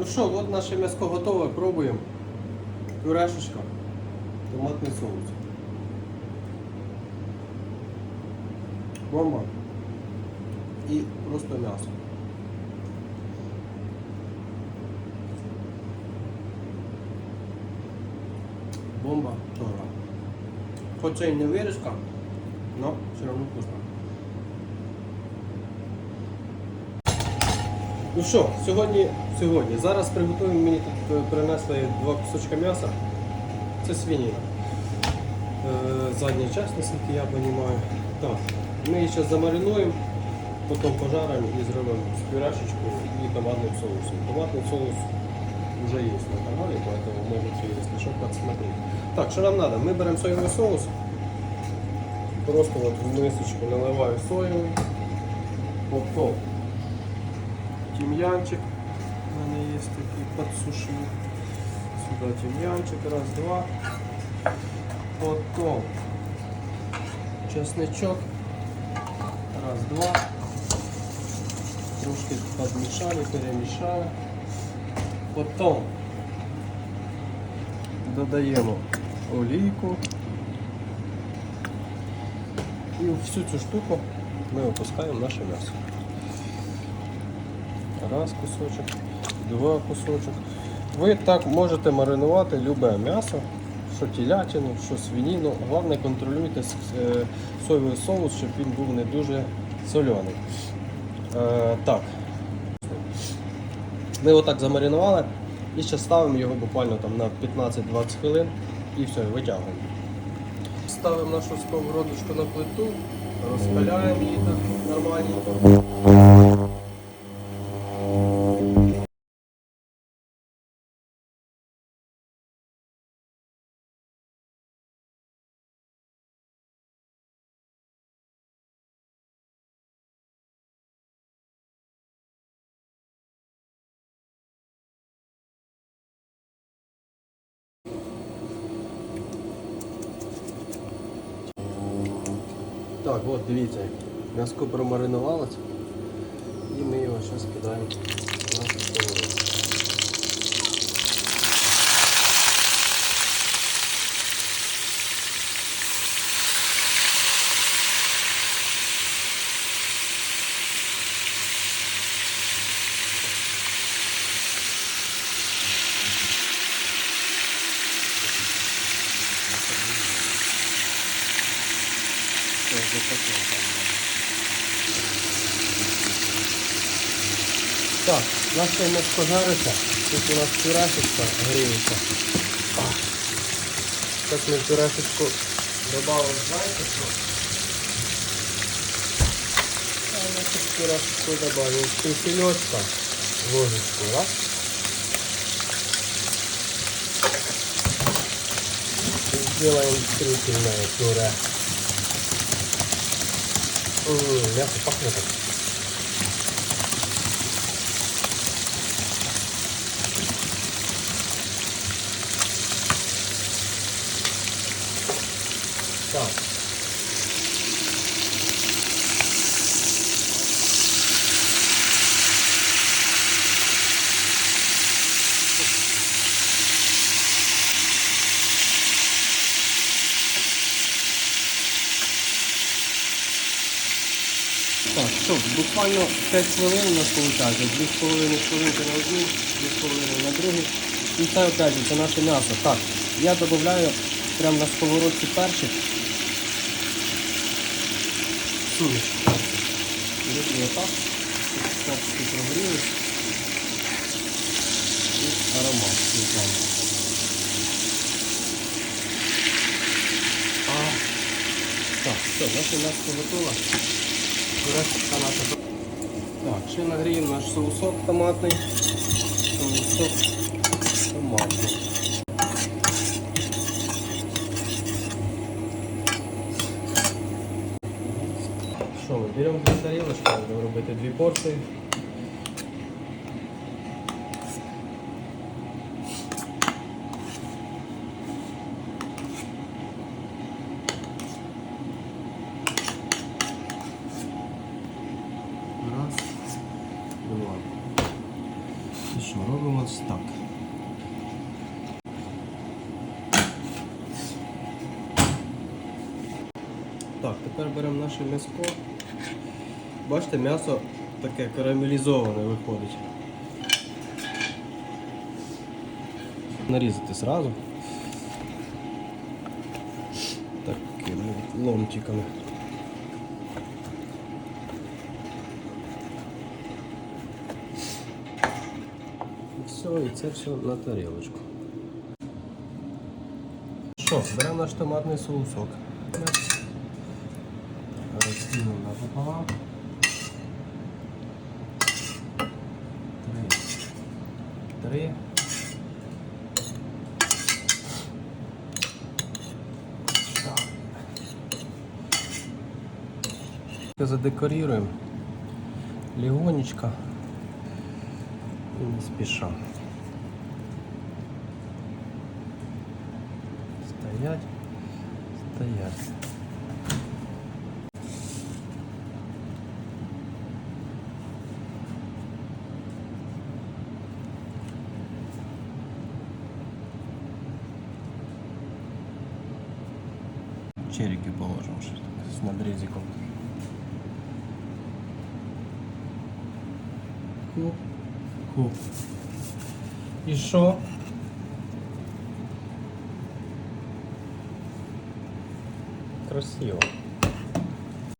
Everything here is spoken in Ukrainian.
Ну що, от наше м'яско готове, пробуємо. Пюрешечка, томатний соус. Бомба. І просто м'ясо. Бомба тора. Хоч це і не вирізка, але все одно вкусно. Ну що, сьогодні, сьогодні. Зараз приготуємо мені тут е, принесли два кусочка м'яса. Це свинина. Е, задня часть, наскільки я розумію. Так, ми її зараз замаринуємо, потім пожаримо і зробимо з і томатним соусом. Томатний соус вже є на каналі, поэтому можете, якщо що, посмотреть. Так, що нам треба? Ми беремо соєвий соус. Просто от в мисочку наливаю соєвий. Потім тим'янчик. У мене є такий подсушник. Сюди тим'янчик, раз, два. Потім чесничок. Раз, два. Трошки подмішали, перемішали. Потім додаємо олійку. І всю цю штуку ми опускаємо в наше м'ясо. Раз кусочок, два кусочок. Ви так можете маринувати любе м'ясо, що телятину, що свинину. Головне контролюйте е, соєвий соус, щоб він був не дуже соляний. Е, так. Ми отак замаринували і ще ставимо його буквально там на 15-20 хвилин і все, витягуємо. Ставимо нашу сковородочку на плиту, розпиляємо її так нормально. Так, от дивіться, м'яско промаринувалося і ми його зараз кидаємо Так, наше м'яско жариться. Тут у нас пюрешечка гріється. А. Так ми пюрешечку додали, знаєте що? А ми тут пюрешечку добавимо кисельочка. Ложечку, раз. И сделаем строительное пюре. Ммм, мясо пахнет так. Так. Так, що, буквально 5 хвилин у нас виходить, 2,5 хвилинки на одну, 2,5 на другу. І це опять же, це наше м'ясо. Так, я додаю прямо на сковородці перчик. Суміш. Роблю отак. Перчики прогрілись. І аромат. А, так, все, наше м'ясо готове. Так, ще нагріємо наш соусок томатний. Соусок томатний. Що ми беремо дві тарілочки, будемо робити дві порції. І що, робимо Ось так. Так, тепер беремо наше м'яско. Бачите, м'ясо таке карамелізоване виходить. Нарізати зразу. Такими ломтиками. І все, і це все на тарілочку. Що, беремо наш томатний соусок. Розділимо напополам. Три. Три. Так. Задекорируем легонечко и не спеша. стоять, стоять. Черики положим с надрезиком. Хоп. Хоп. И що? 是油